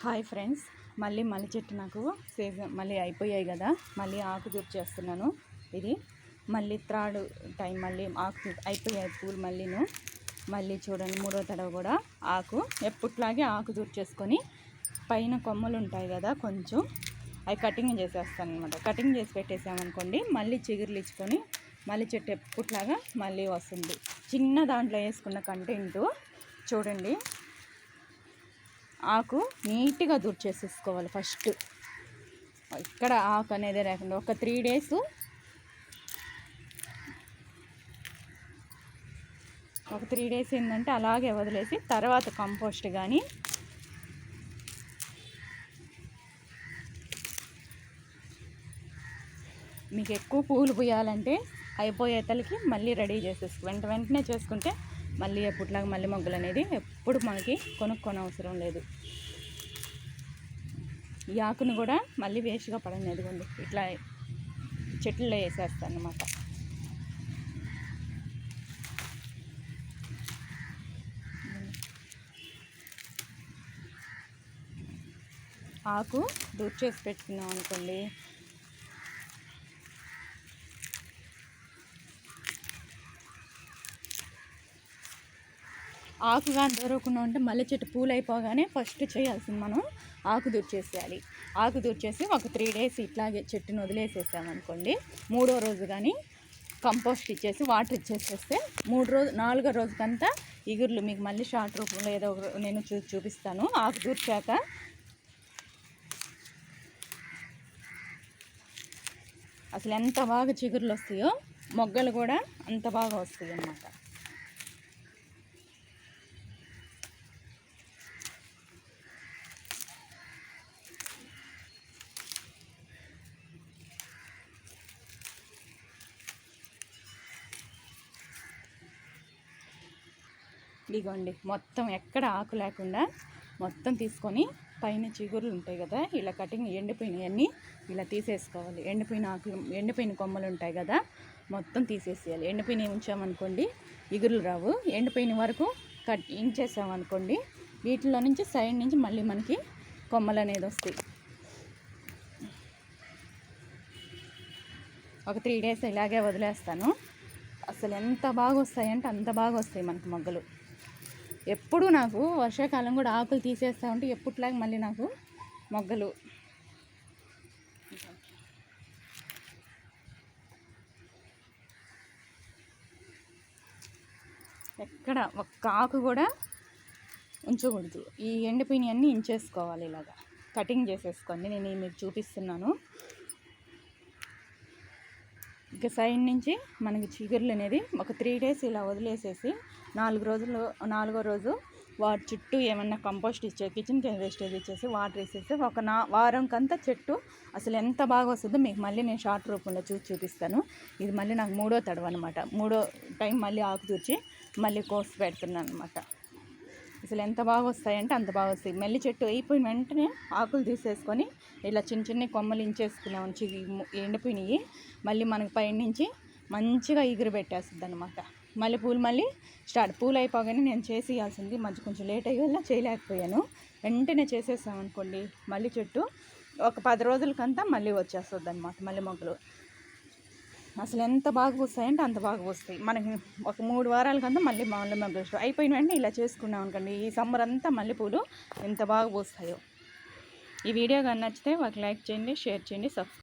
Hi friends. మళ్ళీ మల్లె చెట్టు నాకు సీజన్ మళ్ళీ అయిపోయాయి కదా. మళ్ళీ ఆకు చేస్తున్నాను. ఇది మళ్ళీ త్రాడు టైం మళ్ళీ ఆకు అయిపోయాయి పూలు మళ్ళీను. మళ్ళీ చూడండి మూడో తడవ కూడా ఆకు ఎప్పట్లాగే ఆకు చేసుకొని పైన కొమ్మలు ఉంటాయి కదా కొంచెం. అవి కటింగ్ చేసేస్తాను అనమాట కటింగ్ చేసి పెట్టేసామనుకోండి మళ్ళీ చిగురులు ఇచ్చుకొని మళ్ళీ చెట్టు ఎప్పట్లాగా మళ్ళీ వస్తుంది. చిన్న దాంట్లో వేసుకున్న కంటెంట్ చూడండి. ఆకు నీట్గా దుర్చేసేసుకోవాలి ఫస్ట్. ఇక్కడ ఆకు అనేది లేకుండా ఒక త్రీ డేస్ ఒక త్రీ డేస్ ఏంటంటే అలాగే వదిలేసి తర్వాత కంపోస్ట్ కానీ మీకు ఎక్కువ పూలు పూయాలంటే అయిపోయేతలకి మళ్ళీ రెడీ చేసేసుకు. వెంట వెంటనే చేసుకుంటే మళ్ళీ ఎప్పుట్లాగా మళ్ళీ మొగ్గలు అనేది ఎప్పుడు మనకి కొనుక్కొని అవసరం లేదు. ఈ ఆకును కూడా మళ్ళీ వేస్ట్గా పడని ఎదుగుంది ఇట్లా చెట్లలో వేసేస్తాను అనమాట ఆకు దూర్ చేసి పెట్టుకున్నాం అనుకోండి ఆకు కానీ దొరకకుండా ఉంటే మల్లె చెట్టు పూలు అయిపోగానే ఫస్ట్ చేయాల్సింది మనం ఆకు దూర్చేసేయాలి. ఆకు దూర్చేసి ఒక త్రీ డేస్ ఇట్లాగే చెట్టును వదిలేసేసామనుకోండి మూడో రోజు కానీ కంపోస్ట్ ఇచ్చేసి వాటర్ ఇచ్చేసేస్తే మూడు రోజు నాలుగో రోజుకంతా ఇగుర్లు మీకు మళ్ళీ షార్ట్ రూపంలో ఏదో నేను చూ చూపిస్తాను. ఆకు దూర్చాక అసలు ఎంత బాగా చిగురులు వస్తాయో మొగ్గలు కూడా అంత బాగా వస్తాయి అన్నమాట ఇదిగోండి మొత్తం ఎక్కడ ఆకు లేకుండా మొత్తం తీసుకొని పైన చిగురులు ఉంటాయి కదా ఇలా కటింగ్ ఎండిపోయినవన్నీ ఇలా తీసేసుకోవాలి. ఎండిపోయిన ఆకులు ఎండిపోయిన కొమ్మలు ఉంటాయి కదా మొత్తం తీసేసేయాలి. ఎండిపోయినవి ఉంచామనుకోండి ఇగురులు రావు. ఎండిపోయిన వరకు కట్ ఇంచేసామనుకోండి వీటిలో నుంచి సైడ్ నుంచి మళ్ళీ మనకి కొమ్మలు అనేది వస్తాయి. ఒక త్రీ డేస్ ఇలాగే వదిలేస్తాను. అసలు ఎంత బాగా వస్తాయంటే అంత బాగా వస్తాయి మనకు మొగ్గలు. ఎప్పుడు నాకు వర్షాకాలం కూడా ఆకులు తీసేస్తూ ఉంటే ఎప్పట్లాగా మళ్ళీ నాకు మొగ్గలు. ఎక్కడ ఒక్క ఆకు కూడా ఉంచకూడదు. ఈ ఎండిపోయినవన్నీ ఇంచేసుకోవాలి ఇలాగా. కటింగ్ చేసేసుకోండి. నేను మీకు చూపిస్తున్నాను. ఇక సైడ్ నుంచి మనకి చిగురులు అనేది ఒక త్రీ డేస్ ఇలా వదిలేసేసి నాలుగు రోజులు నాలుగో రోజు వాటి చుట్టూ ఏమన్నా కంపోస్ట్ ఇచ్చే కిచెన్ వేస్టేజ్ ఇచ్చేసి వాటర్ వేసేసి ఒక నా వారంకంతా చెట్టు అసలు ఎంత బాగా వస్తుందో మీకు మళ్ళీ నేను షార్ట్ రూపంలో చూసి చూపిస్తాను. ఇది మళ్ళీ నాకు మూడో తడవ అనమాట మూడో టైం మళ్ళీ ఆకు తూర్చి మళ్ళీ కోసి పెడుతున్నాను అనమాట అసలు ఎంత బాగా వస్తాయంటే అంత బాగా వస్తాయి మళ్ళీ చెట్టు అయిపోయిన వెంటనే ఆకులు తీసేసుకొని ఇలా చిన్న చిన్న కొమ్మలు ఇంచేసుకున్నాం ఎండిపోయినాయి. మళ్ళీ మనకి పైనుంచి మంచిగా ఎగురు పెట్టేస్తుంది అనమాట మళ్ళీ పూలు మళ్ళీ స్టార్ట్ పూలు అయిపోగానే నేను చేసేయాల్సింది మంచి కొంచెం లేట్ అయ్యి వల్ల చేయలేకపోయాను. వెంటనే చేసేసామనుకోండి మళ్ళీ చెట్టు ఒక పది రోజులకంతా మళ్ళీ వచ్చేస్తుంది అనమాట మళ్ళీ మొగ్గలు. అసలు ఎంత బాగా వస్తాయంటే అంత బాగా వస్తాయి. మనకి ఒక మూడు వారాలకంతా మళ్ళీ మళ్ళీ మొగ్గలు అయిపోయిన వెంటనే ఇలా చేసుకున్నాం అనుకోండి ఈ సమ్మర్ అంతా మల్లెపూలు ఎంత బాగా పూస్తాయో. ఈ వీడియో కానీ నచ్చితే ఒక లైక్ చేయండి షేర్ చేయండి సబ్స్క్రైబ్